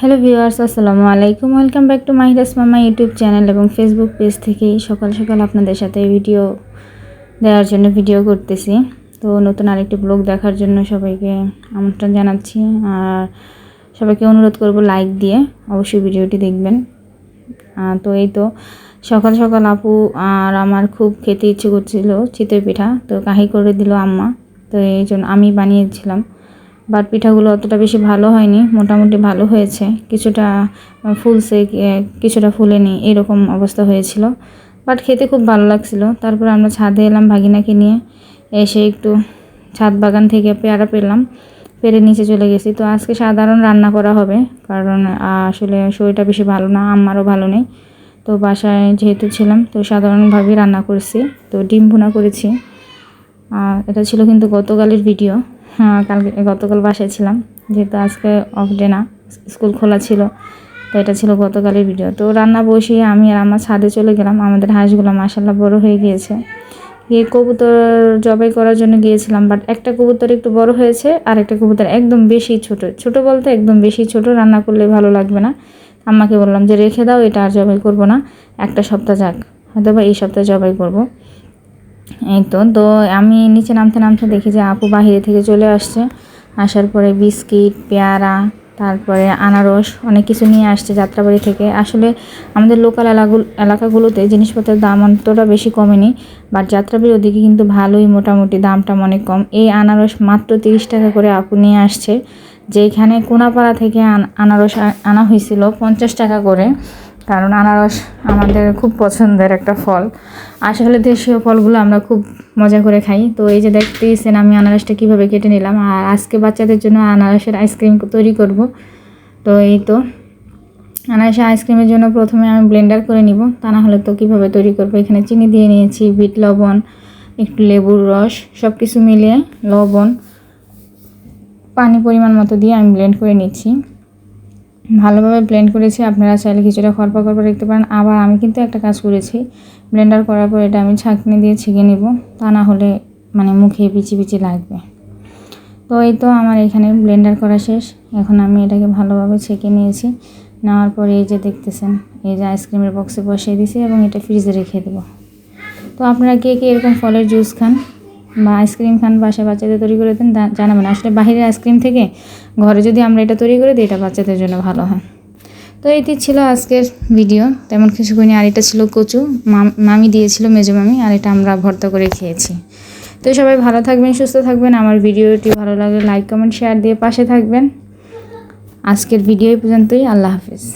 Hello viewers আসসালামু আলাইকুম। Welcome back to Mahira's Mama YouTube channel এবং ফেসবুক পেজ থেকে সকাল সকাল আপনাদের সাথে ভিডিও দেওয়ার জন্য ভিডিও করতেছি। তো নতুন আরেকটি ব্লগ দেখার জন্য সবাইকে আমন্ত্রণ জানাচ্ছি। আর সবাইকে অনুরোধ করব লাইক দিয়ে অবশ্যই ভিডিওটি দেখবেন। তো এই তো সকাল সকাল আপু আর আমার খুব খেতে ইচ্ছে করছিল, চিতই পিঠা, তো কাহি করে দিল আম্মা। তো এই জন্য আমি বানিয়েছিলাম। বাট পিঠাগুলো অতটা বেশি ভালো হয়নি, মোটামুটি ভালো হয়েছে। কিছুটা ফুলছে কিছুটা ফুলেনি, এরকম অবস্থা হয়েছিল। বাট খেতে খুব ভালো লাগছিল। তারপর আমরা ছাদে এলাম ভাগিনাকে নিয়ে। এসে একটু ছাদ বাগান থেকে পেয়ারা পেলাম। পেরে নিচে চলে গেছি। তো আজকে সাধারণ রান্না করা হবে। কারণ আসলে শরীরটা বেশি ভালো না আমারও ভালো নেই। তো বাসায় যেহেতু ছিলাম, তো সাধারণভাবেই রান্না করছি। তো ডিম ভুনা করেছি। এটা ছিল কিন্তু গতকালের ভিডিও। কালকে, গতকাল বাসায় ছিলাম, যেহেতু আজকে অফ ডে না, স্কুল খোলা ছিল, তো এটা ছিল গতকালের ভিডিও তো রান্না বসিয়ে আমি আর আমার ছাদে চলে গেলাম, আমাদের হাঁসগুলো মাসাল্লাহ বড় হয়ে গিয়েছে। গিয়ে কবুতর জবাই করার জন্য গিয়েছিলাম বাট একটা কবুতর একটু বড় হয়েছে, আর একটা কবুতর একদম বেশি ছোট। ছোট বলতে একদম বেশি ছোট, রান্না করলে ভালো লাগবে না। আম্মাকে বললাম যে, রেখে দাও, এটা আর জবাই করব না, একটা সপ্তাহ যাক হয়তো বা এই সপ্তাহে জবাই করব। এই তো তো আমি নিচে নামতে নামতে দেখি যে আপু বাহিরে থেকে চলে আসছে। আসার পরে বিস্কিট, পেয়ারা, তারপরে আনারস, অনেক কিছু নিয়ে আসছে যাত্রাবাড়ি থেকে। আসলে আমাদের লোকাল এলাকাগুলো এলাকাগুলোতে জিনিসপত্রের দাম অতটা বেশি কমেনি বাট যাত্রাবাড়ির ওদিকে কিন্তু ভালোই মোটামুটি দামটা অনেক কম। এই আনারস মাত্র তিরিশ টাকা করে আপু নিয়ে আসছে, যেখানে কোনাপাড়া থেকে আনারস আনা হয়েছিল পঞ্চাশ টাকা করে। কারণ আনারস আমাদের খুব পছন্দের একটা ফল। আসলে দেশীয় ফলগুলো আমরা খুব মজা করে খাই। তো এই যে দেখতেইছেন আমি আনারসটা কীভাবে কেটে নিলাম। আর আজকে বাচ্চাদের জন্য আনারসের আইসক্রিম তৈরি করব। তো এই তো, আনারসের আইসক্রিমের জন্য প্রথমে আমি ব্লেন্ডার করে নিব। তা না হলে তো কীভাবে তৈরি করব? এখানে চিনি দিয়ে নিয়েছি, বিট, লবণ, একটু লেবুর রস সব কিছু মিলিয়ে লবণ, পানি পরিমাণ মতো দিয়ে আমি ব্লেন্ড করে নিচ্ছি। ভালোভাবে ব্লেন্ড করেছি, আপনারা চাইলে কিছুটা খরপা খরপা দেখতে পারেন। আবার আমি কিন্তু একটা কাজ করেছি ব্লেন্ডার করার পর এটা আমি ছাঁকনি দিয়ে ছেঁকে নিব। তা না হলে মানে মুখে পিচি পিচি লাগবে। তো এই তো আমার এখানে ব্লেন্ডার করা শেষ। এখন আমি এটাকে ভালোভাবে ছেঁকে নিয়েছি। নেওয়ার পরে এই যে দেখতেছেন, এই যে আইসক্রিমের বক্সে বসিয়ে দিয়েছি এবং এটা ফ্রিজে রেখে দেবো। তো আপনারা কে কে এরকম ফলের জুস খান বা আইসক্রিম খান, বাসায় বাচ্চাদের তৈরি করে দেন, জানাবেন। আসলে বাইরের আইসক্রিম থেকে ঘরে যদি আমরা এটা তৈরি করে দিই, এটা বাচ্চাদের জন্য ভালো হয়। তো এটি ছিল আজকের ভিডিও। তেমন কিছু করিনি। আর এটা ছিল কচু। মাম- দিয়েছিল, মেজো মামি, আর এটা আমরা ভর্তা করে খেয়েছি। তো সবাই ভালো থাকবেন, সুস্থ থাকবেন। আমার ভিডিওটি ভালো লাগলে লাইক, কমেন্ট, শেয়ার দিয়ে পাশে থাকবেন। আজকের ভিডিও পর্যন্তই। আল্লাহ হাফিজ।